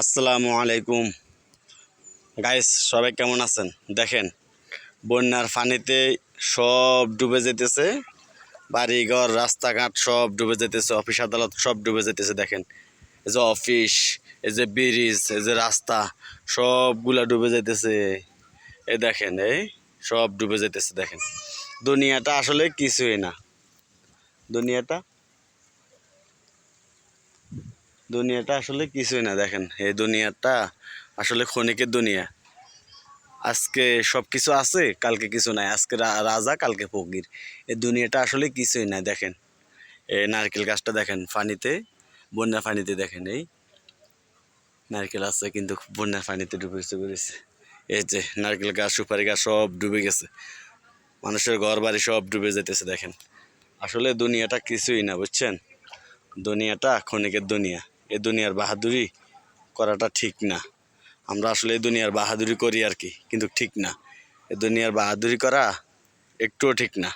আসসালামু আলাইকুম। গাইস সবাই কেমন আছেন? দেখেন, বন্যার পানিতে সব ডুবে যেতেছে, বাড়িঘর, রাস্তাঘাট সব ডুবে যেতেছে, অফিস আদালত সব ডুবে যেতেছে, দেখেন। এই যে অফিস, এই যে ব্রিজ, এই যে রাস্তা, সবগুলা ডুবে যেতেছে। এ দেখেন, এই সব ডুবে যেতেছে, দেখেন। দুনিয়াটা আসলে কিছুই না। দুনিয়াটা দুনিয়াটা আসলে কিছুই না, দেখেন। এই দুনিয়াটা আসলে ক্ষণিকের দুনিয়া। আজকে সব কিছু আছে, কালকে কিছু নাই। আজকে রাজা, কালকে ফকির। এই দুনিয়াটা আসলে কিছুই না দেখেন। এই নারকেল গাছটা দেখেন পানিতে বন্যার পানিতে দেখেন, এই নারকেল আছে কিন্তু বন্যার পানিতে ডুবে গেছে এই যে নারকেল গাছ, সুপারি গাছ সব ডুবে গেছে। মানুষের ঘর বাড়ি সব ডুবে যেতেছে, দেখেন। আসলে দুনিয়াটা কিছুই না, বুঝছেন? দুনিয়াটা ক্ষণিকের দুনিয়া। এই দুনিয়ার বাহাদুরি করাটা ঠিক না। আমরা আসলে এই দুনিয়ার বাহাদুরি করি আর কি, কিন্তু ঠিক না। এ দুনিয়ার বাহাদুরি করা একটুও ঠিক না।